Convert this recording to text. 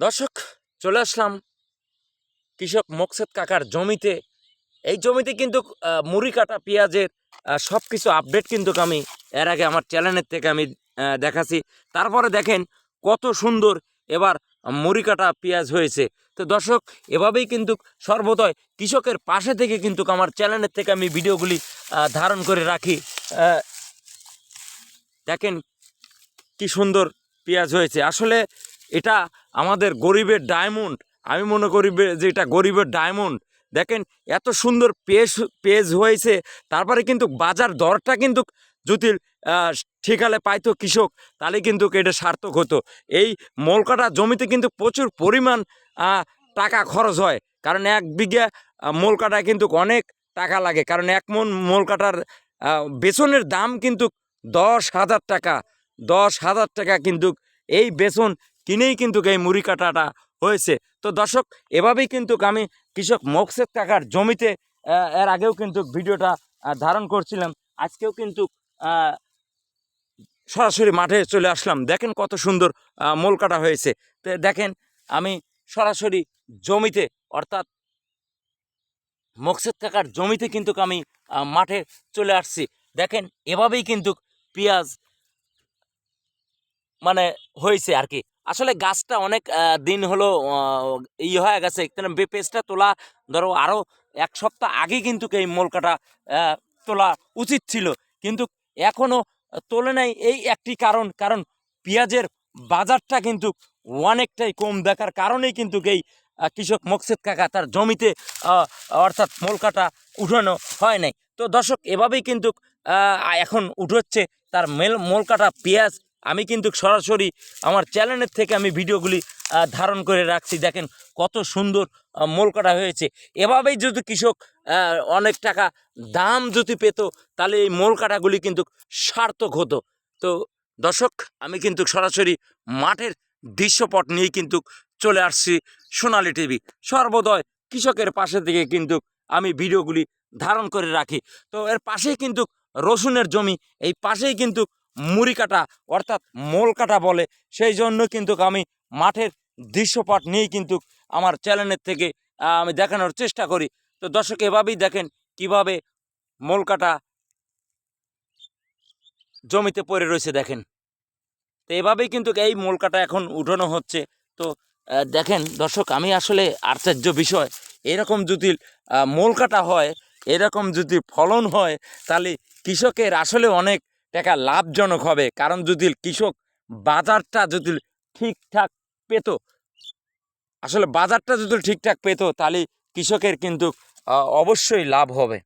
দর্শক চলে আসলাম কৃষক মকসেদ কাকার জমিতে। এই জমিতে কিন্তু মুড়ি কাটা পেঁয়াজের সব কিছু আপডেট কিন্তু আমি এর আগে আমার চ্যানেলের থেকে আমি আহ, দেখাচ্ছি তারপরে দেখেন কত সুন্দর এবার মুড়ি কাটা পেঁয়াজ হয়েছে। তো দর্শক এভাবেই কিন্তু সর্বদয় কৃষকের পাশে থেকে কিন্তু আমার চ্যানেলের থেকে আমি ভিডিওগুলি ধারণ করে রাখি। দেখেন কি সুন্দর পেঁয়াজ হয়েছে। আসলে এটা আমাদের গরিবের ডায়মন্ড আমি মনে করি যে এটা গরিবের ডায়মন্ড দেখেন এত সুন্দর পেজ পেজ হয়েছে তারপরে কিন্তু বাজার দরটা কিন্তু যদি ঠিকালে পাইতো কৃষক তাহলে কিন্তু এটা সার্থক হতো। এই মলকাটা জমিতে কিন্তু প্রচুর পরিমাণ টাকা খরচ হয়। কারণ এক বিঘা আহ, মোল কাটায় কিন্তু অনেক টাকা লাগে। কারণ এক মন মোল কাটার আহ, বেসনের দাম কিন্তু দশ হাজার টাকা দশ হাজার টাকা কিন্তু এই বেসন কিনেই কিন্তু এই মুড়ি কাটাটা হয়েছে। তো দর্শক, এভাবেই কিন্তু আমি কৃষক মকসেদ কাকার জমিতে এর আগেও কিন্তু ভিডিওটা ধারণ করছিলাম। আজকেও কিন্তু সরাসরি মাঠে চলে আসলাম। দেখেন কত সুন্দর মোল কাটা হয়েছে। তো দেখেন, আমি সরাসরি জমিতে, অর্থাৎ মকসেদ কাকার জমিতে কিন্তু আমি মাঠে চলে আসছি। দেখেন, এভাবেই কিন্তু পেঁয়াজ মানে হয়েছে আর কি। আসলে গাছটা অনেক দিন হলো ই হয়ে গেছে। কারণ বে- তোলা, ধরো আরও এক সপ্তাহ আগে কিন্তু এই মোলকাটা তোলা উচিত ছিল। কিন্তু এখনও তোলে নাই এই একটি কারণ। কারণ পেঁয়াজের বাজারটা কিন্তু অনেকটাই কম দেখার কারণেই কিন্তু এই কৃষক মকসেদ কাকা তার জমিতে অর্থাৎ মোলকাটা উঠানো হয় নাই। তো দর্শক, এভাবেই কিন্তু এখন উঠোচ্ছে তার মেল, মোলকাটা পেঁয়াজ আমি কিন্তু সরাসরি আমার চ্যানেলের থেকে আমি ভিডিওগুলি ধারণ করে রাখছি। দেখেন কত সুন্দর মোল কাটা হয়েছে। এভাবেই যদি কৃষক অনেক টাকা দাম যদি পেত, তাহলে এই মোল কাটাগুলি কিন্তু সার্থক হতো। তো দর্শক, আমি কিন্তু সরাসরি মাঠের দৃশ্যপট নিয়ে কিন্তু চলে আসছি সোনালী টিভি। সর্বদয় কৃষকের পাশে থেকে কিন্তু আমি ভিডিওগুলি ধারণ করে রাখি। তো এর পাশেই কিন্তু রসুনের জমি, এই পাশেই কিন্তু মুড়ি কাটা, অর্থাৎ মোল কাটা বলে। সেই জন্য কিন্তু আমি মাঠের দৃশ্যপট নিয়ে কিন্তু আমার চ্যানেলের থেকে আমি দেখানোর চেষ্টা করি। তো দর্শক, এভাবেই দেখেন কীভাবে মোল কাটা জমিতে পড়ে রয়েছে, দেখেন। তো এভাবেই কিন্তু এই মোল কাটা এখন উঠানো হচ্ছে। তো দেখেন দর্শক, আমি আসলে আশ্চর্য বিষয়। এরকম যদি মোল কাটা হয়, এরকম যদি ফলন হয়, তাহলে কৃষকের আসলে অনেক টাকা লাভজনক হবে। কারণ যদি কৃষক বাজারটা যদি ঠিকঠাক পেত, আসলে বাজারটা যদি ঠিকঠাক পেত, তাহলে কৃষকের কিন্তু অবশ্যই লাভ হবে।